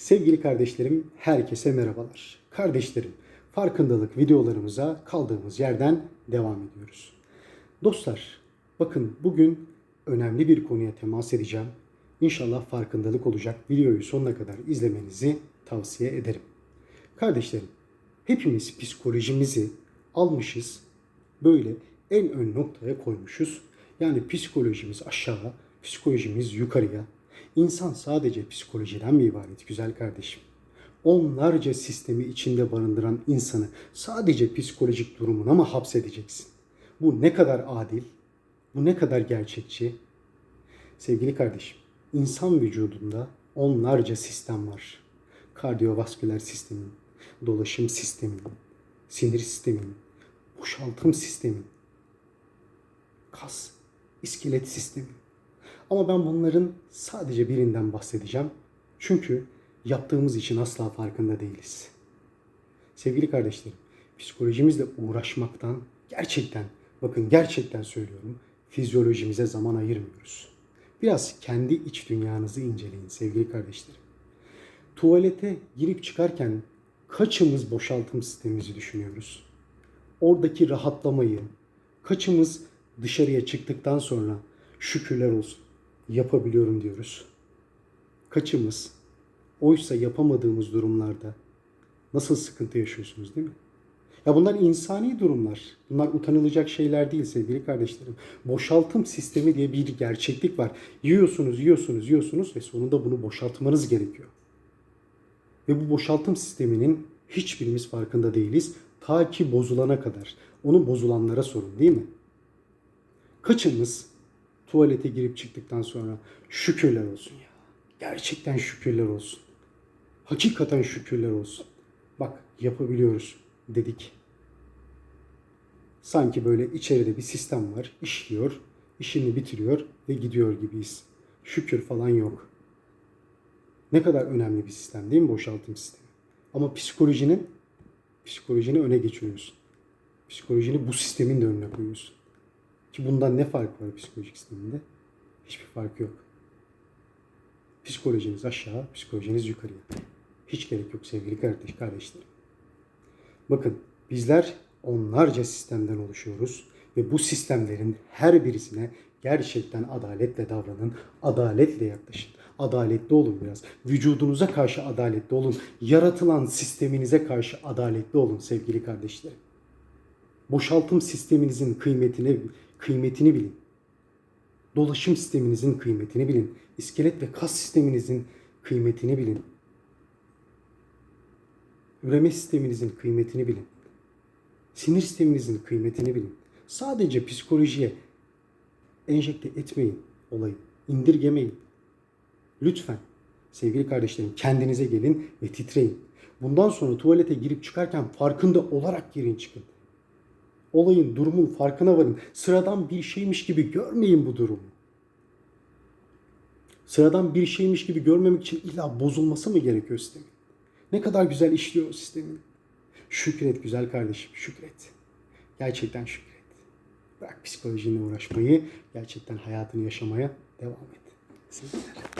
Sevgili kardeşlerim, herkese merhabalar. Kardeşlerim, farkındalık videolarımıza kaldığımız yerden devam ediyoruz. Dostlar, bakın bugün önemli bir konuya temas edeceğim. İnşallah farkındalık olacak. Videoyu sonuna kadar izlemenizi tavsiye ederim. Kardeşlerim, hepimiz psikolojimizi almışız, böyle en ön noktaya koymuşuz. Yani psikolojimiz aşağı, psikolojimiz yukarıya. İnsan sadece psikolojiden mi ibaret güzel kardeşim? Onlarca sistemi içinde barındıran insanı sadece psikolojik durumuna mı hapsedeceksin? Bu ne kadar adil? Bu ne kadar gerçekçi? Sevgili kardeşim, insan vücudunda onlarca sistem var. Kardiyovasküler sistemin, dolaşım sistemin, sinir sistemin, boşaltım sistemin, kas, iskelet sistemi. Ama ben bunların sadece birinden bahsedeceğim. Çünkü yaptığımız için asla farkında değiliz. Sevgili kardeşlerim, psikolojimizle uğraşmaktan gerçekten, bakın gerçekten söylüyorum, fizyolojimize zaman ayırmıyoruz. Biraz kendi iç dünyanızı inceleyin sevgili kardeşlerim. Tuvalete girip çıkarken kaçımız boşaltım sistemimizi düşünüyoruz? Oradaki rahatlamayı, kaçımız dışarıya çıktıktan sonra şükürler olsun yapabiliyorum diyoruz. Kaçımız oysa yapamadığımız durumlarda nasıl sıkıntı yaşıyorsunuz değil mi? Ya bunlar insani durumlar. Bunlar utanılacak şeyler değil sevgili kardeşlerim. Boşaltım sistemi diye bir gerçeklik var. Yiyorsunuz, yiyorsunuz, yiyorsunuz ve sonunda bunu boşaltmanız gerekiyor. Ve bu boşaltım sisteminin hiçbirimiz farkında değiliz. Ta ki bozulana kadar. Onu bozulanlara sorun değil mi? Kaçımız tuvalete girip çıktıktan sonra şükürler olsun ya. Gerçekten şükürler olsun. Hakikaten şükürler olsun. Bak yapabiliyoruz dedik. Sanki böyle içeride bir sistem var, işliyor, işini bitiriyor ve gidiyor gibiyiz. Şükür falan yok. Ne kadar önemli bir sistem değil mi boşaltım sistemi? Ama psikolojinin psikolojini öne geçiriyorsun. Psikolojini bu sistemin de önüne koyuyorsun. Ki bundan ne fark var psikolojik sisteminde? Hiçbir fark yok. Psikolojiniz aşağı, psikolojiniz yukarıya. Hiç gerek yok sevgili kardeş, kardeşlerim. Bakın bizler onlarca sistemden oluşuyoruz ve bu sistemlerin her birisine gerçekten adaletle davranın, adaletle yaklaşın. Adaletli olun biraz. Vücudunuza karşı adaletli olun. Yaratılan sisteminize karşı adaletli olun sevgili kardeşlerim. Boşaltım sisteminizin kıymetini kıymetini bilin. Dolaşım sisteminizin kıymetini bilin. İskelet ve kas sisteminizin kıymetini bilin. Üreme sisteminizin kıymetini bilin. Sinir sisteminizin kıymetini bilin. Sadece psikolojiye enjekte etmeyin olayı. indirgemeyin. Lütfen sevgili kardeşlerim kendinize gelin ve titreyin. Bundan sonra tuvalete girip çıkarken farkında olarak girin çıkın. Olayın, durumun farkına varın. Sıradan bir şeymiş gibi görmeyin bu durumu. Sıradan bir şeymiş gibi görmemek için illa bozulması mı gerekiyor sistemin? Ne kadar güzel işliyor o sistemin. Şükret güzel kardeşim, şükret. Gerçekten şükret. Bırak psikolojinle uğraşmayı, gerçekten hayatını yaşamaya devam et. Sevgiler.